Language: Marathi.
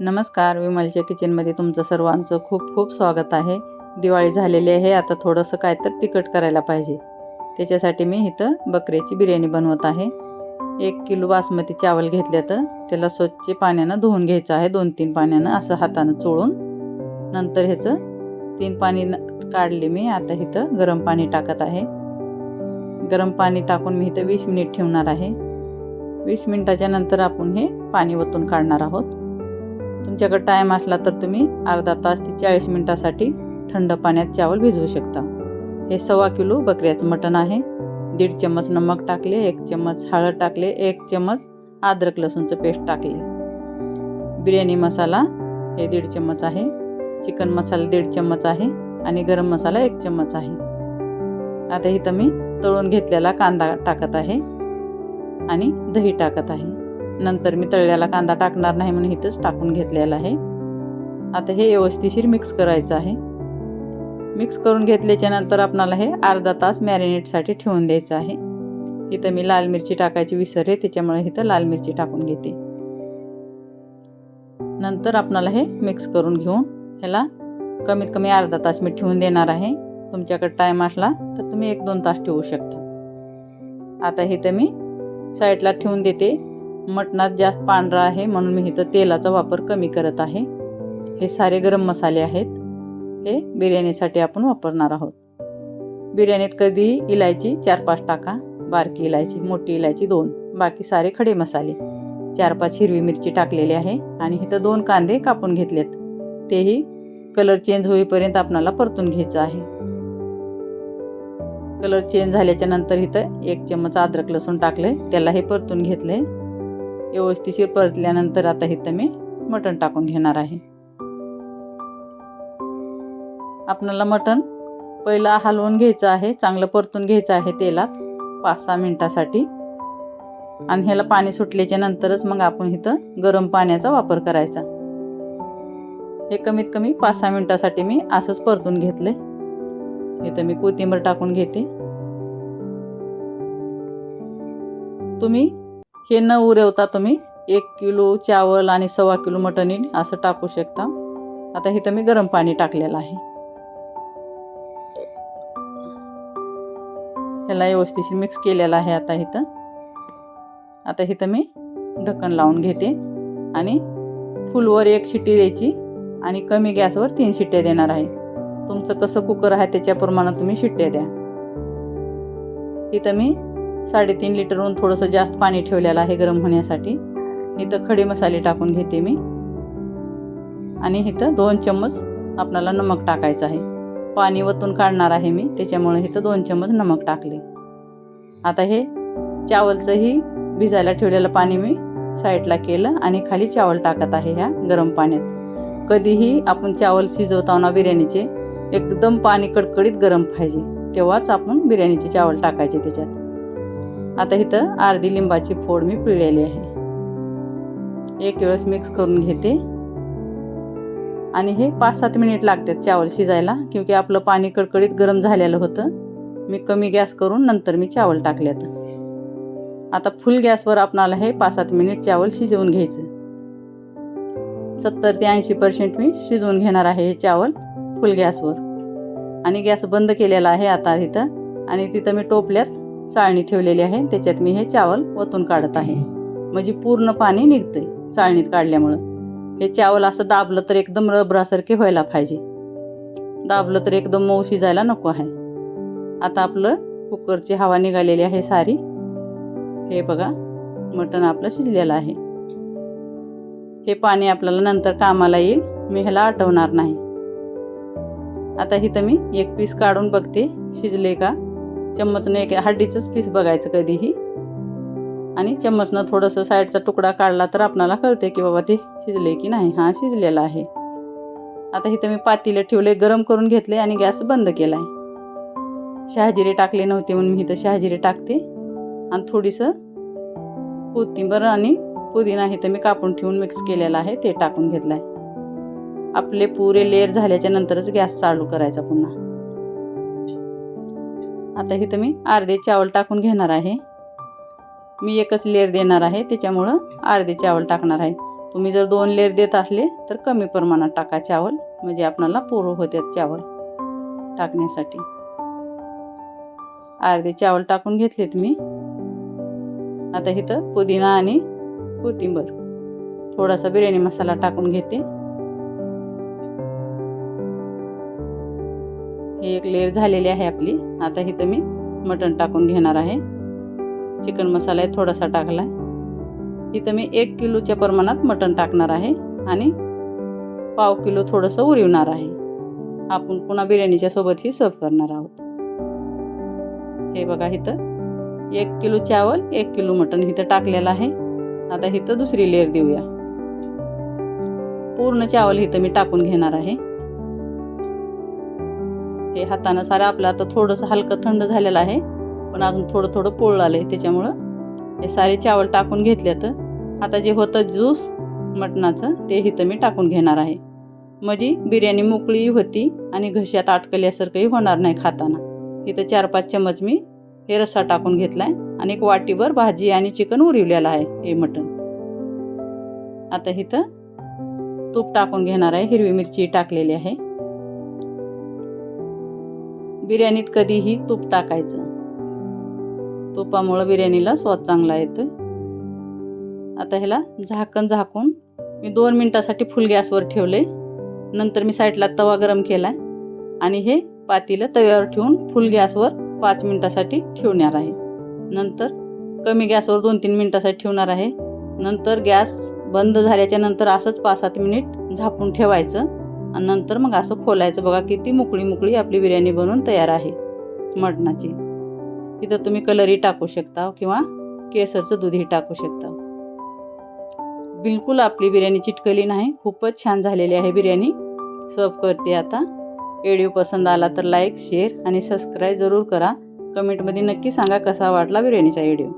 नमस्कार विमलच्या किचनमध्ये तुमचं सर्वांचं खूप खूप स्वागत आहे. दिवाळी झालेली आहे आता थोडंसं काय तर तिखट करायला पाहिजे. त्याच्यासाठी मी इथं बकऱ्याची बिर्याणी बनवत आहे. एक किलो बासमती चावल घेतलं तर त्याला स्वच्छ पाण्यानं धुवून घ्यायचं आहे दोन तीन पाण्यानं असं हातानं चोळून. नंतर ह्याचं तीन पाणी न- काढले मी आता इथं गरम पाणी टाकत आहे. गरम पाणी टाकून मी इथं वीस मिनिट ठेवणार आहे. वीस मिनिटाच्या नंतर आपण हे पाणी ओतून काढणार आहोत. तुमच्याकडे टाईम असला तर तुम्ही अर्धा तास ते चाळीस मिनटासाठी थंड पाण्यात चावल भिजवू शकता. हे सव्वा किलो बकऱ्याचं मटण आहे. दीड चम्मच नमक टाकले एक चम्मच हळद टाकले एक चम्मच अद्रक लसूणचं पेस्ट टाकले. बिर्याणी मसाला हे दीड चम्मच आहे. चिकन मसाला दीड चम्मच आहे आणि गरम मसाला एक चम्मच आहे. आता इथं मी तळून घेतलेला कांदा टाकत आहे आणि दही टाकत आहे. नंतर मी तळल्याला कांदा टाकणार नाही म्हणून इथंच टाकून घेतलेला आहे. आता हे व्यवस्थिशीर मिक्स करायचं आहे. मिक्स करून घेतल्याच्या नंतर आपणाला हे अर्धा तास मॅरिनेटसाठी ठेवून द्यायचं आहे. इथं मी लाल मिरची टाकायची विसरले त्याच्यामुळे इथं लाल मिरची टाकून घेते. नंतर आपणाला हे मिक्स करून घेऊन ह्याला कमीत कमी अर्धा तास मी ठेवून देणार आहे. तुमच्याकडे टाईम असला तर तुम्ही एक दोन तास ठेवू शकता. आता इथं मी साईडला ठेवून देते. मटणात जास्त पांढरा आहे म्हणून मी इथं तेलाचा वापर कमी करत आहे. हे सारे गरम मसाले आहेत. हे बिर्याणीसाठी आपण वापरणार आहोत. बिर्याणीत कधी इलायची चार पाच टाका बारकी इलायची मोठी इलायची दोन बाकी सारे खडे मसाले. चार पाच हिरवी मिरची टाकलेली आहे आणि इथं दोन कांदे कापून घेतलेत. तेही कलर चेंज होईपर्यंत आपणाला परतून घ्यायचं आहे. कलर चेंज झाल्याच्यानंतर इथं एक चम्मच अद्रक लसूण टाकले त्याला हे परतून घेतले व्यवस्थिशीर परतल्यानंतर आता इथं मी मटण टाकून घेणार आहे. आपणाला मटण पहिला हलवून घ्यायचं आहे चांगलं परतून घ्यायचं आहे तेलात पाच सहा मिनटासाठी. आणि ह्याला पाणी सुटल्याच्या नंतरच मग आपण इथं गरम पाण्याचा वापर करायचा. हे कमीत कमी पाच सहा मिनटासाठी मी असंच परतून घेतले इथं मी कोथिंबीर टाकून घेते. तुम्ही हे न उरवता तुम्ही एक किलो चावल आणि सव्वा किलो मटण असं टाकू शकता. आता इथं मी गरम पाणी टाकलेलं आहे. ह्याला व्यवस्थित मिक्स केलेलं आहे आता इथं. आता इथं मी ढक्कन लावून घेते आणि फुलवर एक शिट्टी द्यायची आणि कमी गॅसवर तीन शिट्ट्या देणार आहे. तुमचं कसं कुकर आहे त्याच्याप्रमाणे तुम्ही शिट्ट्या द्या. इथं मी साडेतीन लिटरहून थोडंसं जास्त पाणी ठेवलेलं आहे गरम होण्यासाठी. इथं खडे मसाले टाकून घेते मी. आणि इथं दोन चम्मच आपणाला नमक टाकायचं आहे. पाणी वतून काढणार आहे मी त्याच्यामुळे इथं दोन चम्मच नमक टाकले. आता हे चावलचंही भिजायला ठेवलेलं पाणी मी साईडला केलं आणि खाली चावल टाकत आहे ह्या गरम पाण्यात. कधीही आपण चावल शिजवताना बिर्याणीचे एकदम पाणी कडकडीत गरम पाहिजे तेव्हाच आपण बिर्याणीचे चावल टाकायचे त्याच्यात. आता इथं अर्धी लिंबाची फोड मी पिळलेली आहे. एक वेळेस मिक्स करून घेते. आणि हे पाच सात मिनिट लागतात चावल शिजायला क्योंकि आपलं पाणी कडकडीत गरम झालेलं होतं. मी कमी गॅस करून नंतर मी चावल टाकल्यात. आता फुल गॅसवर आपणाला हे पाच सात मिनिट चावल शिजवून घ्यायचं. सत्तर ते ऐंशी पर्सेंट मी शिजवून घेणार आहे हे चावल फुल गॅसवर. आणि गॅस बंद केलेला आहे आता इथं. आणि तिथं मी टोपल्यात चाळणी ठेवलेली आहे. त्याच्यात मी हे चावल ओतून काढत आहे. म्हणजे पूर्ण पाणी निघतंय चाळणीत काढल्यामुळं. हे चावल असं दाबलं तर एकदम रबरासारखे व्हायला पाहिजे. दाबलं तर एकदम मऊ शिजायला नको आहे. आता आपलं कुकरची हवा निघालेली आहे सारी. हे बघा मटण आपलं शिजलेलं आहे. हे पाणी आपल्याला नंतर कामाला येईल. मी ह्याला आटवणार नाही. आता इथं मी एक पीस काढून बघते. शिजले का? चम्मचने एक हड्डीचंच पीस बघायचं कधीही. आणि चम्मचनं थोडंसं साईडचा तुकडा काढला तर आपणाला कळते की बाबा ते शिजले की नाही. हां शिजलेलं आहे. आता इथं मी पातीले ठेवले गरम करून घेतले आणि गॅस बंद केला आहे शहाजिरे टाकले नव्हते म्हणून मी इथं शहाजिरे टाकते. आणि थोडीसं कोथिंबर आणि पुदिना इथं मी कापून ठेवून मिक्स केलेला आहे ते टाकून घेतलं आहे आपले पुरे लेअर झाल्याच्या नंतरच गॅस चालू करायचा पुन्हा. आता इथं मी अर्धे चावल टाकून घेणार आहे. मी एकच लेअर देणार आहे त्याच्यामुळं अर्धे चावल टाकणार आहे. तुम्ही जर दोन लेअर देत असले तर कमी प्रमाणात टाका चावल म्हणजे आपणाला पुरं होत्यात चावल टाकण्यासाठी. अर्धे चावल टाकून घेतलेत मी. आता इथं पुदिना आणि कोथिंबर. थोडासा बिर्याणी मसाला टाकून घेते. ही एक लेअर झालेली आहे आपली. आता इथं मी मटण टाकून घेणार आहे. चिकन मसाला थोडासा टाकला आहे इथं मी एक किलोच्या प्रमाणात मटण टाकणार आहे आणि पाव किलो थोडंसं उरवणार आहे. आपण पुन्हा बिर्याणीच्या सोबत ही सर्व करणार आहोत. हे बघा इथं. एक किलो चावल एक किलो मटण इथं टाकलेलं आहे. आता इथं दुसरी लेअर देऊया. पूर्ण चावल इथं मी टाकून घेणार आहे. हे हातानं सारं आपलं आता थोडंसं हलकं थंड झालेलं आहे. पण अजून थोडं थोडं पोळ आलं आहे त्याच्यामुळं. हे सारे चावल टाकून घेतल्यात आता जे होतं ज्यूस मटणाचं ते इथं मी टाकून घेणार आहे. म्हणजे बिर्याणी मोकळी होती आणि घशात अटकल्यासारखंही होणार नाही खाताना. इथं चार पाच चमच मी हे रस्सा टाकून घेतला आहे आणि एक वाटीभर भाजी आणि चिकन उरवलेलं आहे हे मटण. आता इथं तूप टाकून घेणार आहे हिरवी मिरची टाकलेली आहे. बिर्याणीत कधीही तूप टाकायचं. तुपामुळं बिर्याणीला स्वाद चांगला येतोय. आता ह्याला झाकण झाकून मी दोन मिनटासाठी फुल गॅसवर ठेवले नंतर मी साईडला तवा गरम केला आणि हे पातीलं तव्यावर ठेवून फुल गॅसवर पाच मिनटासाठी ठेवणार आहे. नंतर कमी गॅसवर दोन तीन मिनटासाठी ठेवणार आहे. नंतर गॅस बंद झाल्याच्यानंतर असंच पाच सात मिनिट झापून ठेवायचं. आणि नंतर मग असं खोलायचं. बघा किती मोकळी मोकळी आपली बिर्याणी बनवून तयार आहे. मटणाची. तिथं तुम्ही कलरही टाकू शकता किंवा केसरचं दूधही टाकू शकता. बिलकुल आपली बिर्याणी चिटकली नाही. खूपच छान झालेली आहे बिर्याणी. सर्व करते आता. व्हिडिओ पसंत आला तर लाईक शेअर आणि सबस्क्राईब जरूर करा. कमेंटमध्ये नक्की सांगा कसा वाटला बिर्याणीचा व्हिडिओ.